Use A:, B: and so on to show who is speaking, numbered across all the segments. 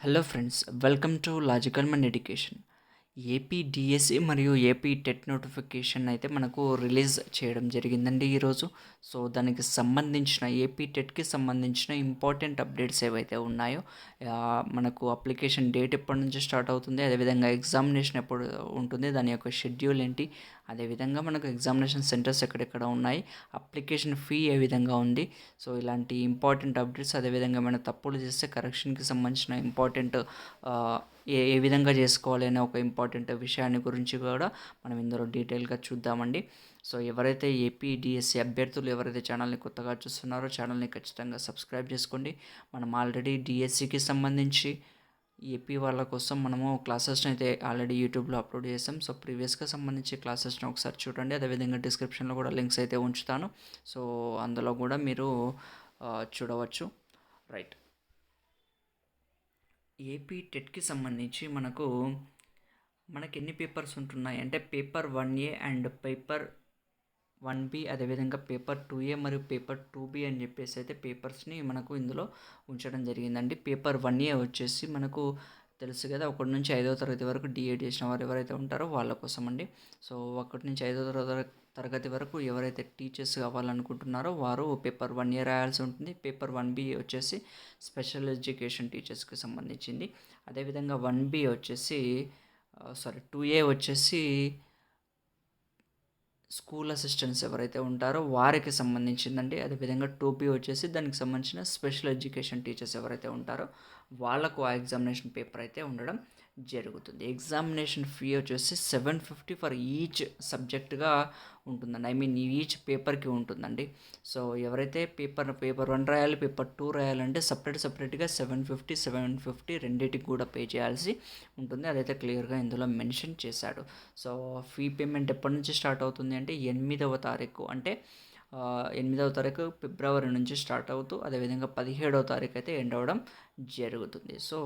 A: Hello friends welcome to logical man education AP DSC మరియు AP TET notification అయితే మనకు release చేయడం జరిగిందండి ఈరోజు. సో దానికి సంబంధించిన ఏపీ టెట్కి సంబంధించిన ఇంపార్టెంట్ అప్డేట్స్ ఏవైతే ఉన్నాయో మనకు అప్లికేషన్ డేట్ ఎప్పటి నుంచి స్టార్ట్ అవుతుంది అదేవిధంగా ఎగ్జామినేషన్ ఎప్పుడు ఉంటుంది దాని యొక్క షెడ్యూల్ ఏంటి అదేవిధంగా మనకు ఎగ్జామినేషన్ సెంటర్స్ ఎక్కడెక్కడ ఉన్నాయి అప్లికేషన్ ఫీ ఏ విధంగా ఉంది. సో ఇలాంటి ఇంపార్టెంట్ అప్డేట్స్ అదేవిధంగా ఏమైనా తప్పులు చేస్తే కరెక్షన్కి సంబంధించిన ఇంపార్టెంట్ ఏ ఏ విధంగా చేసుకోవాలి అనే ఒక ఇంపార్టెంట్ విషయాన్ని గురించి కూడా మనం ఇందులో డీటెయిల్గా చూద్దామండి. సో ఎవరైతే ఏపీ డిఎస్సి అభ్యర్థులు ఎవరైతే ఛానల్ని కొత్తగా చూస్తున్నారో ఛానల్ని ఖచ్చితంగా సబ్స్క్రైబ్ చేసుకోండి. మనం ఆల్రెడీ డిఎస్సికి సంబంధించి ఏపీ వాళ్ళ కోసం మనము క్లాసెస్ని అయితే ఆల్రెడీ యూట్యూబ్లో అప్లోడ్ చేసాం. సో ప్రీవియస్గా సంబంధించి క్లాసెస్ని ఒకసారి చూడండి. అదేవిధంగా డిస్క్రిప్షన్లో కూడా లింక్స్ అయితే ఉంచుతాను. సో అందులో కూడా మీరు చూడవచ్చు. రైట్. ఏపీ టెట్కి సంబంధించి మనకు మనకి ఎన్ని పేపర్స్ ఉంటున్నాయి? అంటే paper one A and paper one B అదేవిధంగా పేపర్ టూ ఏ మరియు పేపర్ టూ బి అని చెప్పేసి అయితే పేపర్స్ని మనకు ఇందులో ఉంచడం జరిగిందండి. పేపర్ వన్ ఏ వచ్చేసి మనకు తెలుసు కదా ఒకటి నుంచి ఐదో తరగతి వరకు డిఏడ్ చేసిన వారు ఎవరైతే ఉంటారో వాళ్ళ కోసం అండి సో ఒకటి నుంచి ఐదో తరగతి తరగతి వరకు ఎవరైతే టీచర్స్ కావాలనుకుంటున్నారో వారు పేపర్ వన్ ఇయర్ రాయాల్సి ఉంటుంది. పేపర్ వన్ బి వచ్చేసి స్పెషల్ ఎడ్యుకేషన్ టీచర్స్కి సంబంధించింది. అదేవిధంగా వన్ బి వచ్చేసి సారీ టూ ఏ వచ్చేసి స్కూల్ అసిస్టెంట్స్ ఎవరైతే ఉంటారో వారికి సంబంధించిందండి. అదేవిధంగా టోపీ వచ్చేసి దానికి సంబంధించిన స్పెషల్ ఎడ్యుకేషన్ టీచర్స్ ఎవరైతే ఉంటారో వాళ్ళకు ఆ ఎగ్జామినేషన్ పేపర్ అయితే ఉండడం జరుగుతుంది. ఎగ్జామినేషన్ ఫీ వచ్చేసి సెవెన్ ఫిఫ్టీ ఫర్ ఈచ్ సబ్జెక్ట్గా ఉంటుందండి. ఐ మీన్ ఈచ్ పేపర్కి ఉంటుందండి. సో ఎవరైతే పేపర్ పేపర్ వన్ రాయాలి పేపర్ టూ రాయాలంటే సపరేట్ సపరేట్గా సెవెన్ ఫిఫ్టీ సెవెన్ ఫిఫ్టీ రెండింటికి కూడా పే చేయాల్సి ఉంటుంది. అదైతే క్లియర్గా ఇందులో మెన్షన్ చేశాడు. సో ఫీ పేమెంట్ ఎప్పటి నుంచి స్టార్ట్ అవుతుంది అంటే ఎనిమిదవ తారీఖు. అంటే ఎనిమిదవ తారీఖు ఫిబ్రవరి నుంచి స్టార్ట్ అవుతూ అదేవిధంగా పదిహేడవ తారీఖు అయితే ఎండ్ అవ్వడం జరుగుతుంది. సో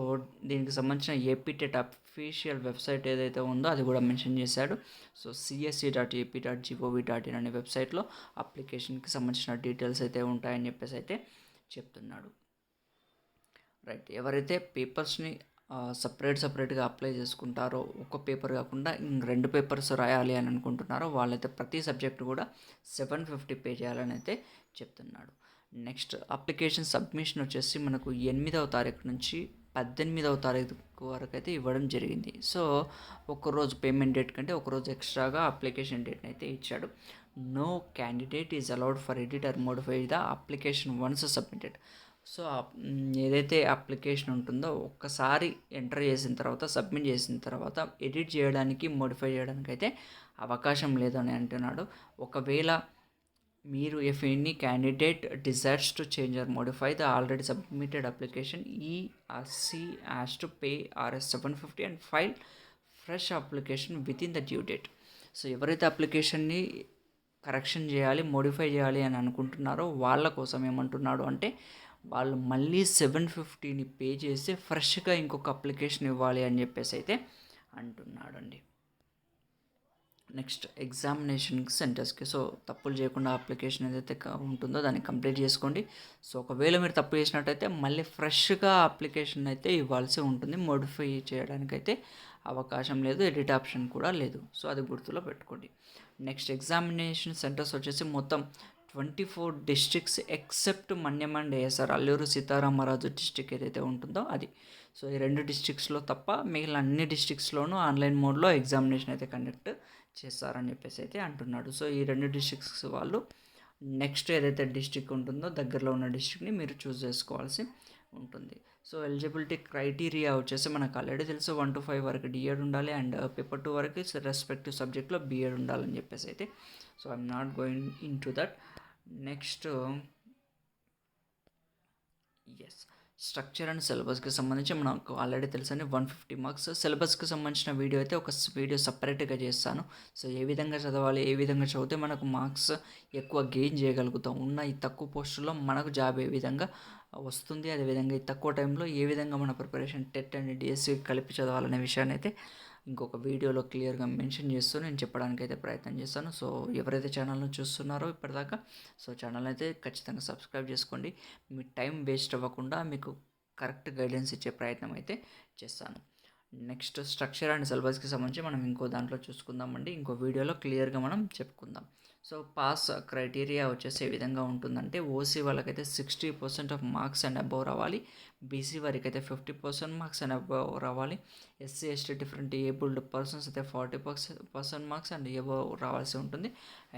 A: దీనికి సంబంధించిన ఏపీ టెట్ అఫీషియల్ వెబ్సైట్ ఏదైతే ఉందో అది కూడా మెన్షన్ చేశాడు. So CSC dot AP dot GOV dot in అనే వెబ్సైట్లో అప్లికేషన్కి సంబంధించిన డీటెయిల్స్ అయితే ఉంటాయని చెప్పేసి అయితే చెప్తున్నాడు. రైట్. ఎవరైతే పేపర్స్ని సపరేట్ సపరేట్గా అప్లై చేసుకుంటారో ఒక పేపర్ కాకుండా ఇంక రెండు పేపర్స్ రాయాలి అని అనుకుంటున్నారో వాళ్ళైతే ప్రతి సబ్జెక్ట్ కూడా సెవెన్ ఫిఫ్టీ పే చేయాలని అయితే చెప్తున్నాడు. నెక్స్ట్ అప్లికేషన్ సబ్మిషన్ వచ్చేసి మనకు ఎనిమిదవ తారీఖు నుంచి పద్దెనిమిదవ తారీఖు వరకు అయితే ఇవ్వడం జరిగింది. సో ఒకరోజు పేమెంట్ డేట్ కంటే ఒకరోజు ఎక్స్ట్రాగా అప్లికేషన్ డేట్ని అయితే ఇచ్చాడు. No candidate is allowed for edit or modify the application once submitted so ఏదైతే అప్లికేషన్ ఉంటుందో ఒక్కసారి ఎంటర్ చేసిన తర్వాత సబ్మిట్ చేసిన తర్వాత ఎడిట్ చేయడానికి మోడిఫై చేయడానికి అయితే అవకాశం లేదని అంటున్నాడు. ఒకవేళ మీరు if any candidate desires to change or modify the already submitted application he she has to pay RS seven fifty and file fresh application within the due date so ఎవరైతే అప్లికేషన్ని కరెక్షన్ చేయాలి మోడిఫై చేయాలి అని అనుకుంటున్నారో వాళ్ళ కోసం ఏమంటున్నాడు అంటే వాళ్ళు మళ్ళీ సెవెన్ ఫిఫ్టీని పే చేసి ఫ్రెష్గా ఇంకొక అప్లికేషన్ ఇవ్వాలి అని చెప్పేసి అయితే అంటున్నాడు అండి నెక్స్ట్ ఎగ్జామినేషన్ సెంటర్స్కి. సో తప్పులు చేయకుండా అప్లికేషన్ ఏదైతే ఉంటుందో దాన్ని కంప్లీట్ చేసుకోండి. సో ఒకవేళ మీరు తప్పు చేసినట్టయితే మళ్ళీ ఫ్రెష్గా అప్లికేషన్ అయితే ఇవ్వాల్సి ఉంటుంది. మోడిఫై చేయడానికైతే అవకాశం లేదు. ఎడిట్ ఆప్షన్ కూడా లేదు. సో అది గుర్తులో పెట్టుకోండి. నెక్స్ట్ ఎగ్జామినేషన్ సెంటర్స్ వచ్చేసి మొత్తం twenty four districts except Manyam and ASR Alluri Sitaramaraju district ఏదైతే ఉంటుందో అది. సో ఈ రెండు డిస్ట్రిక్ట్స్లో తప్ప మిగిలిన అన్ని డిస్ట్రిక్ట్స్లోనూ ఆన్లైన్ మోడ్లో ఎగ్జామినేషన్ అయితే కండక్ట్ చేస్తారని చెప్పేసి అయితే అంటున్నాడు. సో ఈ రెండు డిస్ట్రిక్ట్స్ వాళ్ళు నెక్స్ట్ ఏదైతే డిస్ట్రిక్ట్ ఉంటుందో దగ్గరలో ఉన్న డిస్ట్రిక్ట్ని మీరు చూస్ చేసుకోవాల్సి ఉంటుంది. సో ఎలిజిబిలిటీ క్రైటీరియా వచ్చేసి మనకు ఆల్రెడీ తెలుసు వన్ టు ఫైవ్ వరకు డిఎడ్ ఉండాలి అండ్ పేపర్ టూ వరకు రెస్పెక్టివ్ సబ్జెక్ట్లో బిఎడ్ ఉండాలని చెప్పేసి అయితే. So I'm not going into that. Next yes structure and సిలబస్కి సంబంధించి మనకు ఆల్రెడీ తెలుసని వన్ ఫిఫ్టీ మార్క్స్ సిలబస్కి సంబంధించిన వీడియో అయితే ఒక వీడియో సపరేట్గా చేస్తాను. సో ఏ విధంగా చదవాలి ఏ విధంగా చదివితే మనకు మార్క్స్ ఎక్కువ గెయిన్ చేయగలుగుతాం? ఉన్న ఈ తక్కువ పోస్టుల్లో మనకు జాబ్ ఏ విధంగా వస్తుంది? అదేవిధంగా ఈ తక్కువ టైంలో ఏ విధంగా మన ప్రిపరేషన్ టెట్ అండ్ డిఎస్సి కలిపి చదవాలనే విషయాన్ని అయితే ఇంకొక వీడియోలో క్లియర్గా మెన్షన్ చేస్తూ నేను చెప్పడానికి అయితే ప్రయత్నం చేస్తాను. సో ఎవరైతే ఛానల్ను చూస్తున్నారో ఇప్పటిదాకా సో ఛానల్ అయితే ఖచ్చితంగా సబ్స్క్రైబ్ చేసుకోండి. మీ టైం వేస్ట్ అవ్వకుండా మీకు కరెక్ట్ గైడెన్స్ ఇచ్చే ప్రయత్నం అయితే చేస్తాను. నెక్స్ట్ స్ట్రక్చర్ అండ్ సిలబస్కి సంబంధించి మనం ఇంకో దాంట్లో చూసుకుందామండి. ఇంకో వీడియోలో క్లియర్గా మనం చెప్పుకుందాం. సో పాస్ క్రైటీరియా వచ్చేసి ఏ విధంగా ఉంటుందంటే ఓసీ వాళ్ళకైతే sixty percent of marks and above రావాలి. బీసీ వారికి అయితే fifty percent marks and above రావాలి. SC ST different abled persons అయితే forty percent percent marks and above రావాల్సి ఉంటుంది.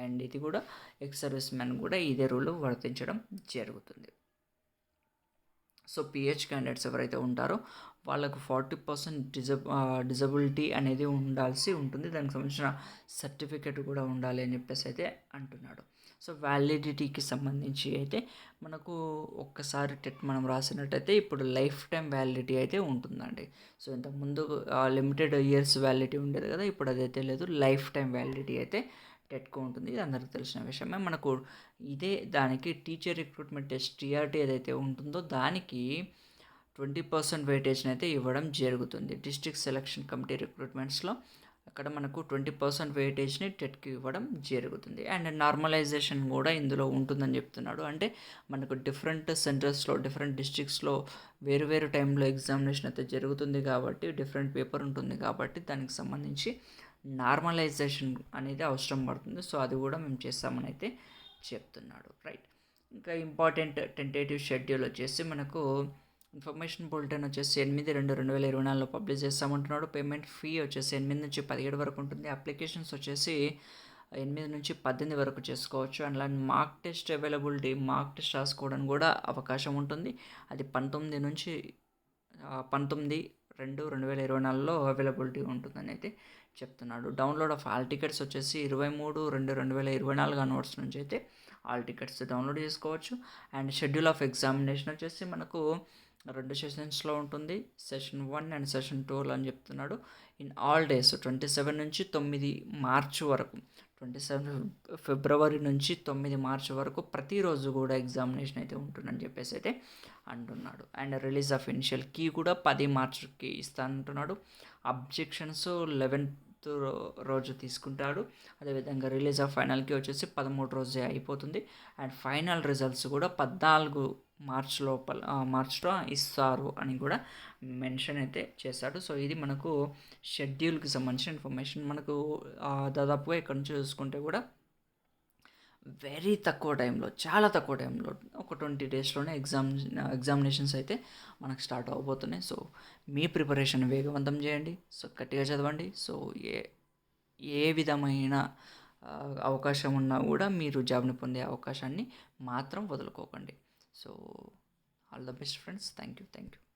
A: అండ్ ఇది కూడా ఎక్స్ సర్వీస్ మ్యాన్ కూడా ఇదే రూల్ వర్తించడం జరుగుతుంది. సో పిహెచ్ క్యాండిడేట్స్ ఎవరైతే ఉంటారో వాళ్ళకు ఫార్టీ పర్సెంట్ డిజబ్ డిజబిలిటీ అనేది ఉండాల్సి ఉంటుంది. దానికి సంబంధించిన సర్టిఫికెట్ కూడా ఉండాలి అని చెప్పేసి అయితే అంటున్నాడు. సో వ్యాలిడిటీకి సంబంధించి అయితే మనకు ఒక్కసారి టెట్ మనం రాసినట్టయితే ఇప్పుడు లైఫ్ టైం వ్యాలిడిటీ అయితే ఉంటుందండి. సో ఇంతకుముందు లిమిటెడ్ ఇయర్స్ వ్యాలిడిటీ ఉండేది కదా ఇప్పుడు అదైతే లేదు. లైఫ్ టైం వ్యాలిడిటీ అయితే టెట్కు ఉంటుంది. ఇది అందరికీ తెలిసిన విషయమే. మనకు ఇదే దానికి టీచర్ రిక్రూట్మెంట్ టెస్ట్ టీఆర్టీ ఏదైతే ఉంటుందో దానికి ట్వంటీ పర్సెంట్ వెయిటేజ్ని అయితే ఇవ్వడం జరుగుతుంది. డిస్ట్రిక్ట్ సెలక్షన్ కమిటీ రిక్రూట్మెంట్స్లో అక్కడ మనకు ట్వంటీ పర్సెంట్ వెయిటేజ్ని టెట్కి ఇవ్వడం జరుగుతుంది. అండ్ నార్మలైజేషన్ కూడా ఇందులో ఉంటుందని చెప్తున్నాడు. అంటే మనకు డిఫరెంట్ సెంటర్స్లో డిఫరెంట్ డిస్ట్రిక్ట్స్లో వేరు వేరు టైంలో ఎగ్జామినేషన్ అయితే జరుగుతుంది కాబట్టి డిఫరెంట్ పేపర్ ఉంటుంది కాబట్టి దానికి సంబంధించి నార్మలైజేషన్ అనేది అవసరం పడుతుంది. సో అది కూడా మేము చేస్తామని అయితే చెప్తున్నాడు. రైట్. ఇంకా ఇంపార్టెంట్ టెంటేటివ్ షెడ్యూల్ వచ్చేసి మనకు ఇన్ఫర్మేషన్ బులెటిన్ వచ్చేసి ఎనిమిది రెండు రెండు వేల ఇరవై నాలుగులో పబ్లిష్ చేస్తామంటున్నాడు. పేమెంట్ ఫీ వచ్చేసి ఎనిమిది నుంచి పదిహేడు వరకు ఉంటుంది. అప్లికేషన్స్ వచ్చేసి ఎనిమిది నుంచి పద్దెనిమిది వరకు చేసుకోవచ్చు. అండ్ అలాంటి mock test availability mock test రాసుకోవడానికి కూడా అవకాశం ఉంటుంది. అది పంతొమ్మిది నుంచి పంతొమ్మిది రెండు రెండు వేల ఇరవై నాలుగులో అవైలబిలిటీ ఉంటుందని అయితే చెప్తున్నాడు. డౌన్లోడ్ ఆఫ్ ఆల్ టికెట్స్ వచ్చేసి ఇరవై మూడు రెండు రెండు వేల ఇరవై నాలుగు నోట్స్ నుంచి అయితే ఆల్ టికెట్స్ డౌన్లోడ్ చేసుకోవచ్చు. అండ్ షెడ్యూల్ ఆఫ్ ఎగ్జామినేషన్ వచ్చేసి మనకు రెండు సెషన్స్లో ఉంటుంది. సెషన్ వన్ అండ్ సెషన్ టూలో అని చెప్తున్నాడు. In all days twenty seven నుంచి తొమ్మిది మార్చ్ వరకు ట్వంటీ సెవెన్ ఫిబ్రవరి నుంచి తొమ్మిది మార్చ్ వరకు ప్రతిరోజు కూడా ఎగ్జామినేషన్ అయితే ఉంటుందని చెప్పేసి అయితే అంటున్నాడు. And release of initial key కూడా పది మార్చ్కి ఇస్తానంటున్నాడు అబ్జెక్షన్స్ లెవెన్త్ రోజు తీసుకుంటాడు. అదేవిధంగా రిలీజ్ ఆఫ్ ఫైనల్కి వచ్చేసి పదమూడు రోజే అయిపోతుంది. అండ్ ఫైనల్ రిజల్ట్స్ కూడా పద్నాలుగు మార్చ్ లోపల మార్చ్లో ఇస్తారు అని కూడా మెన్షన్ అయితే చేశాడు. సో ఇది మనకు షెడ్యూల్కి సంబంధించిన ఇన్ఫర్మేషన్. మనకు దాదాపుగా ఇక్కడ నుంచి చూసుకుంటే కూడా వెరీ తక్కువ టైంలో చాలా తక్కువ టైంలో ఒక ట్వంటీ డేస్లోనే ఎగ్జామ్ ఎగ్జామినేషన్స్ అయితే మనకు స్టార్ట్ అవబోతున్నాయి. సో మీ ప్రిపరేషన్ వేగవంతం చేయండి. సో గట్టిగా చదవండి. సో ఏ ఏ విధమైన అవకాశం ఉన్నా కూడా మీరు జాబ్ని పొందే అవకాశాన్ని మాత్రం వదులుకోకండి. so all the best friends. Thank you thank you.